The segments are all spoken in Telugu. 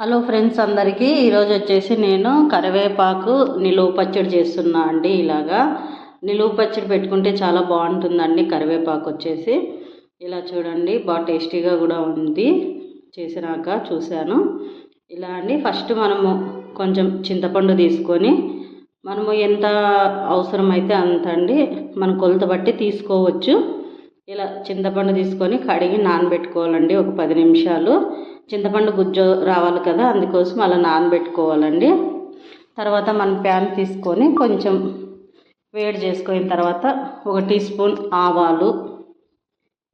హలో ఫ్రెండ్స్ అందరికీ ఈరోజు వచ్చేసి నేను కరివేపాకు నిలువ పచ్చడి చేస్తున్నా అండి ఇలాగా. నిలువ పచ్చడి పెట్టుకుంటే చాలా బాగుంటుందండి కరివేపాకు వచ్చేసి. ఇలా చూడండి బాగా టేస్టీగా కూడా ఉంది. చేసినాక చూశాను. ఇలా అండి ఫస్ట్ మనము కొంచెం చింతపండు తీసుకొని మనము ఎంత అవసరమైతే అంత అండి మన కొలత బట్టి తీసుకోవచ్చు. ఇలా చింతపండు తీసుకొని కడిగి నానబెట్టుకోవాలండి ఒక పది నిమిషాలు. చింతపండు గుజ్జు రావాలి కదా అందుకోసం అలా నానబెట్టుకోవాలండి. తర్వాత మనం ప్యాన్ తీసుకొని కొంచెం వేడి చేసుకున్న తర్వాత ఒక టీ స్పూన్ ఆవాలు.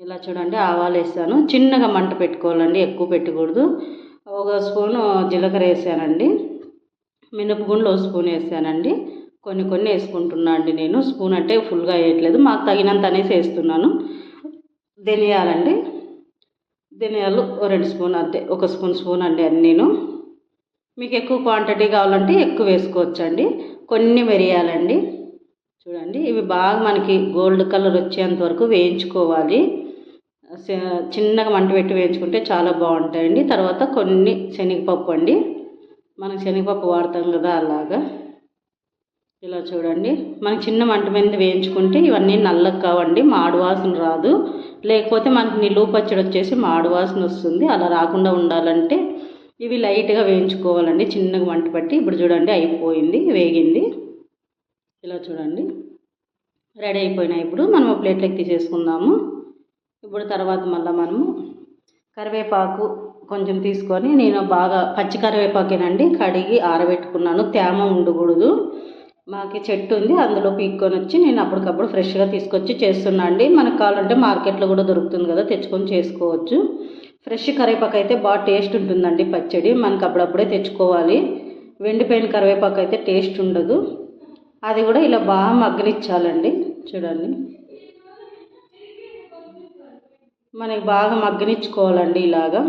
ఇలా చూడండి ఆవాలు వేసాను. చిన్నగా మంట పెట్టుకోవాలండి ఎక్కువ పెట్టకూడదు. ఒక స్పూను జీలకర్ర వేసానండి. మినపగుండ్లు ఒక స్పూన్ వేసానండి. కొన్ని కొన్ని వేసుకుంటున్నా అండి నేను. స్పూన్ అంటే ఫుల్గా వేయట్లేదు. మాకు తగినంత అనేసి వేస్తున్నాను. ధనియాలండి. ధనియాలు రెండు స్పూన్ అంతే ఒక స్పూన్ స్పూన్ అండి అన్నీను మీకు ఎక్కువ క్వాంటిటీ కావాలంటే ఎక్కువ వేసుకోవచ్చండి. కొన్ని మిరియాలండి. చూడండి ఇవి బాగా మనకి గోల్డ్ కలర్ వచ్చేంత వరకు వేయించుకోవాలి. చిన్నగా మంట పెట్టి వేయించుకుంటే చాలా బాగుంటాయండి. తర్వాత కొన్ని శనగపప్పు అండి. మనం శనగపప్పు వాడతాం కదా అలాగా. ఇలా చూడండి. మనకి చిన్న మంట మీద వేయించుకుంటే ఇవన్నీ నల్లగా కావండి మాడు వాసన రాదు. లేకపోతే మనకి నిలువ పచ్చడి వచ్చేసి మాడు వాసన వస్తుంది. అలా రాకుండా ఉండాలంటే ఇవి లైట్గా వేయించుకోవాలండి. చిన్నగా మంట పట్టి ఇప్పుడు చూడండి అయిపోయింది వేగింది. ఇలా చూడండి. రెడీ అయిపోయినాయి ఇప్పుడు. మనం ప్లేట్లోకి తీసేసుకుందాము. ఇప్పుడు తర్వాత మళ్ళీ మనము కరివేపాకు కొంచెం తీసుకొని నేను బాగా పచ్చి కరివేపాకేనండి. కడిగి ఆరబెట్టుకున్నాను. తేమ ఉండకూడదు. మాకి చెట్టు ఉంది అందులో పీక్కొని వచ్చి నేను అప్పటికప్పుడు ఫ్రెష్గా తీసుకొచ్చి చేస్తున్నా అండి. మనకు కావాలంటే మార్కెట్లో కూడా దొరుకుతుంది కదా తెచ్చుకొని చేసుకోవచ్చు. ఫ్రెష్ కరివేపాకు అయితే బాగా టేస్ట్ ఉంటుందండి పచ్చడి. మనకు అప్పుడప్పుడే తెచ్చుకోవాలి. వెండిపోయిన కరివేపాకు అయితే టేస్ట్ ఉండదు. అది కూడా ఇలా బాగా మగ్గనిచ్చాలండి. చూడండి. మనకి బాగా మగ్గనిచ్చుకోవాలండి ఇలాగా.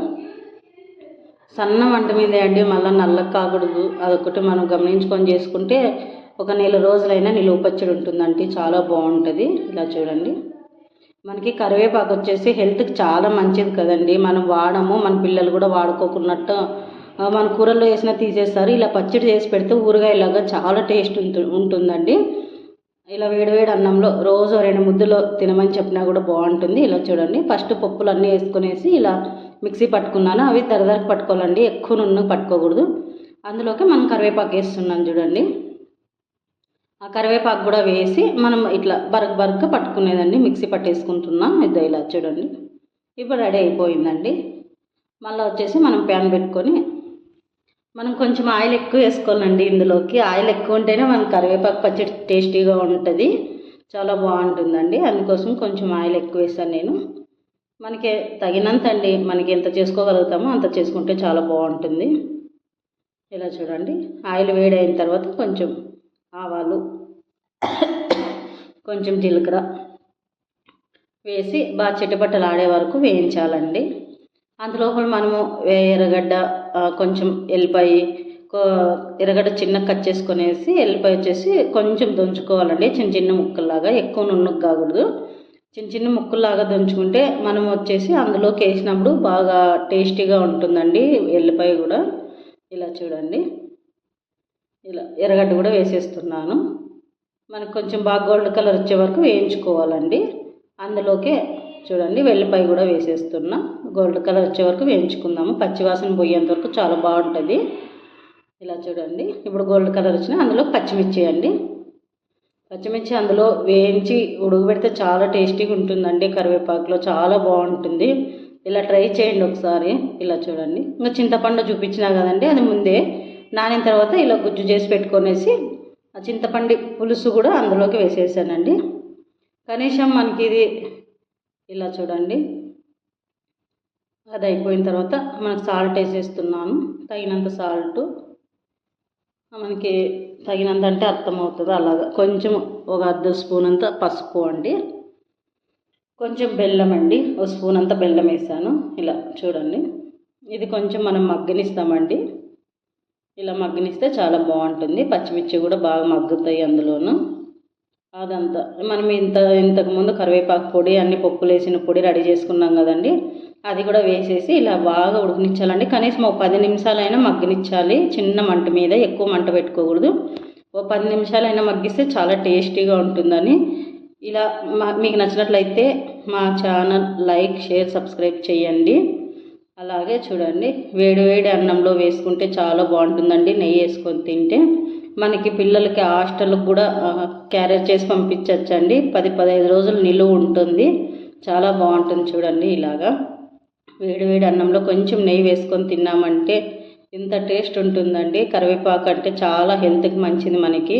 సన్న వంట మీదే అండి మళ్ళీ నల్లగా కాకూడదు. అదొకటి మనం గమనించుకొని చేసుకుంటే ఒక నెల రోజులైనా నిలువ పచ్చడి ఉంటుందండి. చాలా బాగుంటుంది. ఇలా చూడండి. మనకి కరివేపాకు వచ్చేసి హెల్త్కి చాలా మంచిది కదండి. మనం వాడము మన పిల్లలు కూడా వాడుకోకున్నట్టు మన కూరల్లో వేసినా తీసేస్తారు. ఇలా పచ్చడి చేసి పెడితే ఊరగాయలాగా చాలా టేస్ట్ ఉంటుందండి. ఇలా వేడివేడి అన్నంలో రోజు రెండు ముద్దలు తినమని చెప్పినా కూడా బాగుంటుంది. ఇలా చూడండి. ఫస్ట్ పప్పులు అన్నీ వేసుకునేసి ఇలా మిక్సీ పట్టుకున్నాను. అవి దరదరకు పట్టుకోవాలండి. ఎక్కువ నున్ను పట్టుకోకూడదు. అందులోకి మనం కరివేపాకు వేస్తున్నాను చూడండి. ఆ కరివేపాకు కూడా వేసి మనం ఇట్లా బరగ బరగ పట్టుకునేదండి మిక్సీ పట్టేసుకుంటున్నాం. ఇద్దరు ఇలా చూడండి. ఇప్పుడు రెడీ అయిపోయిందండి. మళ్ళీ వచ్చేసి మనం ప్యాన్ పెట్టుకొని మనం కొంచెం ఆయిల్ ఎక్కువ వేసుకోవాలండి ఇందులోకి. ఆయిల్ ఎక్కువ ఉంటేనే మన కరివేపాకు పచ్చడి టేస్టీగా ఉంటుంది. చాలా బాగుంటుందండి. అందుకోసం కొంచెం ఆయిల్ ఎక్కువ వేసాను నేను. మనకి తగినంత అండి మనకి ఎంత చేసుకోగలుగుతామో అంత చేసుకుంటే చాలా బాగుంటుంది. ఇలా చూడండి. ఆయిల్ వేడి అయిన తర్వాత కొంచెం ఆవాలు కొంచెం జీలకర్ర వేసి బాగా చెట్టుపట్టలు ఆడే వరకు వేయించాలండి. అందులోపల మనము ఎర్రగడ్డ కొంచెం ఎల్లిపాయ కో- ఎర్రగడ్డ చిన్న కట్ చేసుకునేసి ఎల్లిపాయ వచ్చేసి కొంచెం దంచుకోవాలండి. చిన్న చిన్న ముక్కల్లాగా ఎక్కువ నున్నుకు కాకూడదు. చిన్న చిన్న ముక్కల్లాగా దంచుకుంటే మనం వచ్చేసి అందులోకి వేసినప్పుడు బాగా టేస్టీగా ఉంటుందండి ఎల్లిపాయ కూడా. ఇలా చూడండి. ఇలా ఎర్రగడ్డ కూడా వేసేస్తున్నాను. మనకు కొంచెం బాగా గోల్డ్ కలర్ వచ్చే వరకు వేయించుకోవాలండి. అందులోకే చూడండి వెల్లిపాయ కూడా వేసేస్తున్నా. గోల్డ్ కలర్ వచ్చే వరకు వేయించుకుందాము. పచ్చివాసన పోయేంత వరకు చాలా బాగుంటుంది. ఇలా చూడండి ఇప్పుడు గోల్డ్ కలర్ వచ్చిన అందులో పచ్చిమిర్చి అండి. పచ్చిమిర్చి అందులో వేయించి ఉడకబెడితే చాలా టేస్టీగా ఉంటుందండి. కరివేపాకులో చాలా బాగుంటుంది. ఇలా ట్రై చేయండి ఒకసారి. ఇలా చూడండి. ఇంకా చింతపండు చూపించినా కదండి అది ముందే నానిన తర్వాత ఇలా గుజ్జు చేసి పెట్టుకొనేసి ఆ చింతపండు పులుసు కూడా అందులోకి వేసేసానండి. కనీసం మనకి ఇది ఇలా చూడండి. అది అయిపోయిన తర్వాత మనకు సాల్ట్ వేసేస్తున్నాను తగినంత సాల్ట్. మనకి తగినంత అంటే అర్థమవుతుంది అలాగా. కొంచెం ఒక అర్ధ స్పూన్ అంత పసుపు అండి. కొంచెం బెల్లం అండి ఒక స్పూన్ అంత బెల్లం వేసాను. ఇలా చూడండి. ఇది కొంచెం మనం మగ్గనిస్తామండి. ఇలా మగ్గనిస్తే చాలా బాగుంటుంది. పచ్చిమిర్చి కూడా బాగా మగ్గుతాయి అందులోను. అదంతా మనం ఇంత ఇంతకుముందు కరివేపాకు పొడి అన్ని పప్పులు వేసిన పొడి రెడీ చేసుకున్నాం కదండి. అది కూడా వేసేసి ఇలా బాగా ఉడికినిచ్చాలండి. కనీసం ఒక పది నిమిషాలైనా మగ్గనిచ్చాలి. చిన్న మంట మీద ఎక్కువ మంట పెట్టుకోకూడదు. ఓ పది నిమిషాలైనా మగ్గిస్తే చాలా టేస్టీగా ఉంటుందని. ఇలా మీకు నచ్చినట్లయితే మా ఛానల్ లైక్ షేర్ సబ్స్క్రైబ్ చేయండి. అలాగే చూడండి వేడి వేడి అన్నంలో వేసుకుంటే చాలా బాగుంటుందండి నెయ్యి వేసుకొని తింటే. మనకి పిల్లలకి హాస్టల్కి కూడా క్యారేజ్ చేసి పంపించవచ్చండి పది పదహైదు రోజులు నిలువ ఉంటుంది. చాలా బాగుంటుంది చూడండి ఇలాగా. వేడి వేడి అన్నంలో కొంచెం నెయ్యి వేసుకొని తిన్నామంటే ఎంత టేస్ట్ ఉంటుందండి. కరివేపాకు అంటే చాలా హెల్త్కి మంచిది మనకి.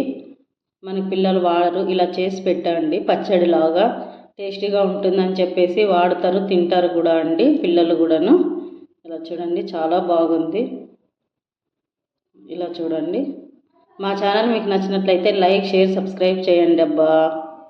మన పిల్లలు వాడరు ఇలా చేసి పెట్టండి. పచ్చడిలాగా టేస్టీగా ఉంటుందని చెప్పేసి వాడతారు తింటారు కూడా అండి పిల్లలు కూడాను. ఇలా చూడండి చాలా బాగుంది. ఇలా చూడండి. మా ఛానల్ మీకు నచ్చినట్లయితే లైక్ షేర్ సబ్స్క్రైబ్ చేయండి అబ్బా.